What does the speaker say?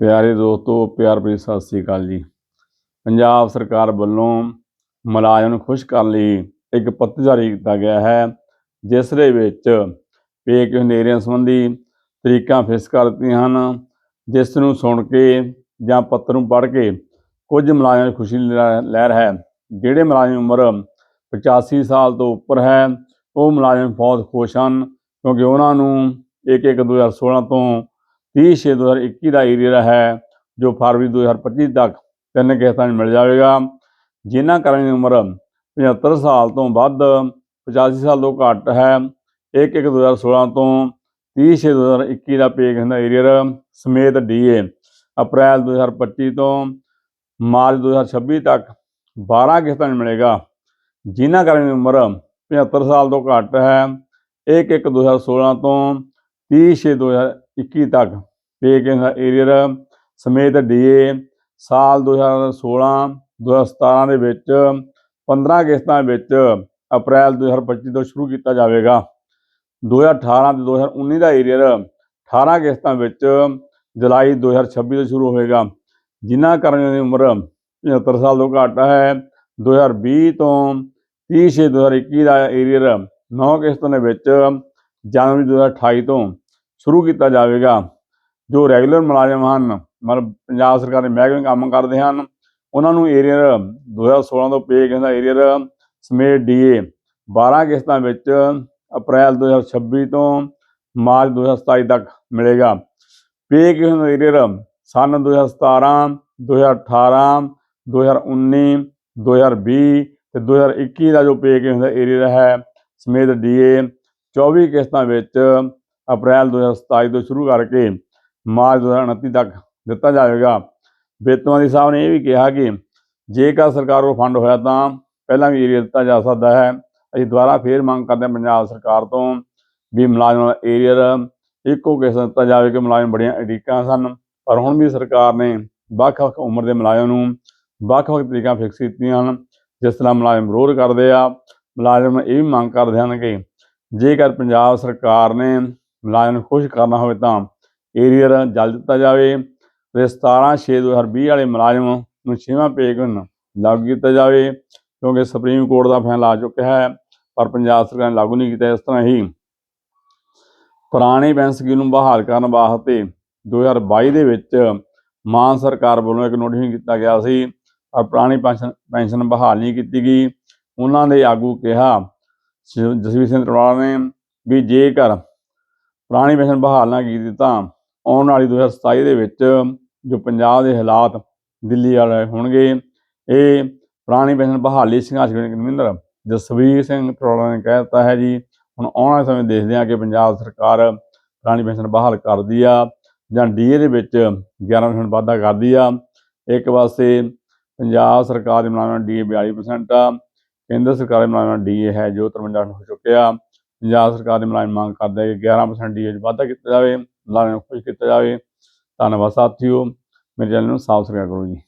ਪਿਆਰੇ ਦੋਸਤੋ, ਪਿਆਰ ਭਰੀ ਸਤਿ ਸ੍ਰੀ ਅਕਾਲ ਜੀ। ਪੰਜਾਬ ਸਰਕਾਰ ਵੱਲੋਂ ਮੁਲਾਜ਼ਮ ਨੂੰ ਖੁਸ਼ ਕਰਨ ਲਈ ਇੱਕ ਪੱਤਰ ਜਾਰੀ ਕੀਤਾ ਗਿਆ ਹੈ, ਜਿਸ ਦੇ ਵਿੱਚ ਪੇ ਕਿਉਂ ਸੰਬੰਧੀ ਤਰੀਕਾਂ ਫਿਕਸ ਕਰ ਦਿੱਤੀਆਂ ਹਨ, ਜਿਸ ਨੂੰ ਸੁਣ ਕੇ ਜਾਂ ਪੱਤਰ ਨੂੰ ਪੜ੍ਹ ਕੇ ਕੁਝ ਮੁਲਾਜ਼ਮਾਂ ਦੀ ਖੁਸ਼ੀ ਦੀ ਲਹਿਰ ਹੈ। ਜਿਹੜੇ ਮੁਲਾਜ਼ਮ ਉਮਰ 85 ਸਾਲ ਤੋਂ ਉੱਪਰ ਹੈ, ਉਹ ਮੁਲਾਜ਼ਮ ਬਹੁਤ ਖੁਸ਼ ਹਨ, ਕਿਉਂਕਿ ਉਹਨਾਂ ਨੂੰ 1 1 2016 ਤੋਂ 30 ਛੇ 2021 ਦਾ ਏਰੀਆ ਹੈ, ਜੋ ਫਰਵਰੀ 2025 ਤੱਕ ਤਿੰਨ ਕਿਸ਼ਤਾਂ 'ਚ ਮਿਲ ਜਾਵੇਗਾ। ਜਿਨ੍ਹਾਂ ਕਰਮਚਾਰੀਆਂ ਦੀ ਉਮਰ 75 ਸਾਲ ਤੋਂ ਵੱਧ 85 ਸਾਲ ਤੋਂ ਘੱਟ ਹੈ 1 1 2016 ਤੋਂ 30 ਛੇ 2021 ਦਾ ਪੇ ਕਿਸ਼ਤ ਦਾ ਏਰੀਆ ਸਮੇਤ ਡੀਏ। ਅਪ੍ਰੈਲ 2025 ਤੋਂ ਮਾਰਚ 2026 ਤੱਕ 12 ਕਿਸ਼ਤਾਂ 'ਚ ਮਿਲੇਗਾ। ਜਿਨ੍ਹਾਂ ਕਰਮਚਾਰੀਆਂ ਦੀ ਉਮਰ 75 ਸਾਲ ਤੋਂ ਘੱਟ ਹੈ 1 1 2016 ਤੋਂ 30 ਛੇ 2021 ਤੱਕ ਪੇ ਕਿਸ਼ਤ ਦਾ ਏਰੀਅਰ ਸਮੇਤ ਡੀਏ ਸਾਲ 2016 2017 ਦੇ ਵਿੱਚ 15 ਕਿਸ਼ਤਾਂ ਵਿੱਚ ਅਪ੍ਰੈਲ 2025 ਤੋਂ ਸ਼ੁਰੂ ਕੀਤਾ ਜਾਵੇਗਾ 2018 ਤੇ 2019 ਦਾ ਏਰੀਅਰ 18 ਕਿਸ਼ਤਾਂ ਵਿੱਚ ਜੁਲਾਈ 2026 ਤੋਂ ਸ਼ੁਰੂ ਹੋਵੇਗਾ ਜਿਨ੍ਹਾਂ ਕਰਮਚਾਰੀਆਂ ਦੀ ਉਮਰ 75 ਸਾਲ ਤੋਂ ਘੱਟ ਹੈ 2020 ਤੋਂ 30 ਛੇ 2021 ਦਾ ਏਰੀਅਰ 9 ਕਿਸ਼ਤਾਂ ਦੇ ਵਿੱਚ ਜਨਵਰੀ 2028 ਤੋਂ ਸ਼ੁਰੂ ਕੀਤਾ ਜਾਵੇਗਾ ਜੋ ਰੈਗੂਲਰ ਮੁਲਾਜ਼ਮ ਹਨ, ਮਤਲਬ ਪੰਜਾਬ ਸਰਕਾਰ ਦੇ ਮਹਿਕਮੇ ਕੰਮ ਕਰਦੇ ਹਨ, ਉਹਨਾਂ ਨੂੰ ਏਰੀਅਰ 2016 ਤੋਂ ਪੇ ਕਿਸ਼ਤਾਂ ਏਰੀਅਰ ਸਮੇਤ ਡੀਏ 12 ਕਿਸ਼ਤਾਂ ਵਿੱਚ ਅਪ੍ਰੈਲ 2026 ਤੋਂ ਮਾਰਚ 2027 ਤੱਕ ਮਿਲੇਗਾ। ਪੇ ਕਿਸ਼ਤਾਂ ਦਾ ਏਰੀਅਰ ਸਨ 2017 2018 2019 2020 ਤੇ 2021 ਦਾ ਜੋ ਪੇ ਕਿਸ਼ਤਾਂ ਦਾ ਏਰੀਅਰ ਹੈ ਸਮੇਤ ਡੀਏ 24 ਕਿਸ਼ਤਾਂ ਵਿੱਚ ਅਪ੍ਰੈਲ 2027 ਤੋਂ ਸ਼ੁਰੂ ਕਰਕੇ ਮਾਰਚ 2029 ਤੱਕ ਦਿੱਤਾ ਜਾਵੇਗਾ। ਵਿੱਤਮੰਤਰੀ ਸਾਹਿਬ ਨੇ ਇਹ ਵੀ ਕਿਹਾ ਕਿ ਜੇਕਰ ਸਰਕਾਰ ਕੋਲ ਫੰਡ ਹੋਇਆ ਤਾਂ ਪਹਿਲਾਂ ਵੀ ਏਰੀਆ ਦਿੱਤਾ ਜਾ ਸਕਦਾ ਹੈ। ਅਸੀਂ ਦੁਬਾਰਾ ਫੇਰ ਮੰਗ ਕਰਦੇ ਹਾਂ ਪੰਜਾਬ ਸਰਕਾਰ ਤੋਂ ਵੀ ਮੁਲਾਜ਼ਮਾਂ ਦਾ ਏਰੀਆ ਇੱਕੋ ਕਿਸਮ ਦਿੱਤਾ ਜਾਵੇ ਕਿ ਮੁਲਾਜ਼ਮ ਬੜੀਆਂ ਅੜੀਕਾਂ ਸਨ। ਪਰ ਹੁਣ ਵੀ ਸਰਕਾਰ ਨੇ ਵੱਖ-ਵੱਖ ਉਮਰ ਦੇ ਮੁਲਾਜ਼ਮ ਨੂੰ ਵੱਖ-ਵੱਖ ਤਰੀਕਾਂ ਫਿਕਸ ਕੀਤੀਆਂ ਹਨ। ਜਿਸ ਤਰ੍ਹਾਂ ਮੁਲਾਜ਼ਮ ਵਿਰੋਧ ਕਰਦੇ ਆ, ਮੁਲਾਜ਼ਮ ਇਹ ਵੀ ਮੰਗ ਕਰਦੇ ਹਨ ਕਿ ਜੇਕਰ ਪੰਜਾਬ ਸਰਕਾਰ ਨੇ ਮੁਲਾਜ਼ਮ ਨੂੰ ਖੁਸ਼ ਕਰਨਾ ਹੋਵੇ ਤਾਂ ਏਰੀਅਰ ਜਲ ਦਿੱਤਾ ਜਾਵੇ ਤੇ 17 6 2020 ਵਾਲੇ ਮੁਲਾਜ਼ਮ ਨੂੰ ਛੇਵਾਂ ਪੇ ਕਾਨੂੰਨ ਲਾਗੂ ਕੀਤਾ ਜਾਵੇ, ਕਿਉਂਕਿ ਸੁਪਰੀਮ ਕੋਰਟ ਦਾ ਫੈਸਲਾ ਆ ਚੁੱਕਿਆ ਹੈ, ਪਰ ਪੰਜਾਬ ਸਰਕਾਰ ਨੇ ਲਾਗੂ ਨਹੀਂ ਕੀਤਾ ਇਸ ਤਰ੍ਹਾਂ ਹੀ। ਪੁਰਾਣੀ ਪੈਨਸ਼ਨ ਸਕੀਮ ਨੂੰ ਬਹਾਲ ਕਰਨ ਵਾਸਤੇ 2022 ਦੇ ਵਿੱਚ ਮਾਨ ਸਰਕਾਰ ਵੱਲੋਂ ਇੱਕ ਨੋਟੀਫਿਕੇਸ਼ਨ ਕੀਤਾ ਗਿਆ ਸੀ, ਪਰ ਪੁਰਾਣੀ ਪੈਨਸ਼ਨ ਪੈਨਸ਼ਨ ਬਹਾਲ ਨਹੀਂ ਕੀਤੀ ਗਈ। ਉਹਨਾਂ ਦੇ ਆਗੂ ਕਿਹਾ, ਜਸਵੀਰ ਸਿੰਘ ਤਰਵਾਲਾ ਨੇ ਵੀ ਜੇਕਰ ਪੁਰਾਣੀ ਪੈਨਸ਼ਨ ਬਹਾਲ ਨਾ ਕੀਤੀ ਤਾਂ ਆਉਣ ਵਾਲੀ 2027 ਦੇ ਵਿੱਚ ਜੋ ਪੰਜਾਬ ਦੇ ਹਾਲਾਤ ਦਿੱਲੀ ਵਾਲੇ ਹੋਣਗੇ, ਇਹ ਪੁਰਾਣੀ ਪੈਨਸ਼ਨ ਬਹਾਲੀ ਸੰਘਰਸ਼ ਕਨਵੀਨਰ ਜਸਵੀਰ ਸਿੰਘ ਤਰੋੜਾ ਨੇ ਕਹਿ ਦਿੱਤਾ ਹੈ ਜੀ, ਹੁਣ ਆਉਣ ਵਾਲੇ ਸਮੇਂ ਦੇਖਦੇ ਹਾਂ ਕਿ ਪੰਜਾਬ ਸਰਕਾਰ ਪੁਰਾਣੀ ਪੈਨਸ਼ਨ ਬਹਾਲ ਕਰਦੀ ਆ ਜਾਂ ਡੀਏ ਦੇ ਵਿੱਚ 11% ਵਾਧਾ ਕਰਦੀ ਆ। ਇੱਕ ਪਾਸੇ ਪੰਜਾਬ ਸਰਕਾਰ ਦੇ ਮੁਲਾਜ਼ਮਾਂ ਡੀਏ 42% ਆ, ਕੇਂਦਰ ਸਰਕਾਰ ਦੇ ਮੁਲਾਜ਼ਮਾਂ ਡੀਏ ਹੈ ਜੋ 53 ਹੋ ਚੁੱਕਿਆ। ਪੰਜਾਬ ਸਰਕਾਰ ਦੇ ਮੁਲਾਜ਼ਮ ਮੰਗ ਕਰਦੇ ਆ ਕਿ 11% ਡੀਏ 'ਚ ਵਾਧਾ ਕੀਤਾ ਜਾਵੇ। ਮੁਲਾਜ਼ਮਾਂ ਨੂੰ ਖੁਸ਼ ਕੀਤਾ ਜਾਵੇ। ਧੰਨਵਾਦ ਸਾਥੀਓ। ਮੇਰੇ ਚੈਨਲ ਨੂੰ ਸਬਸਕ੍ਰਾਈਬ ਕਰੋ ਜੀ।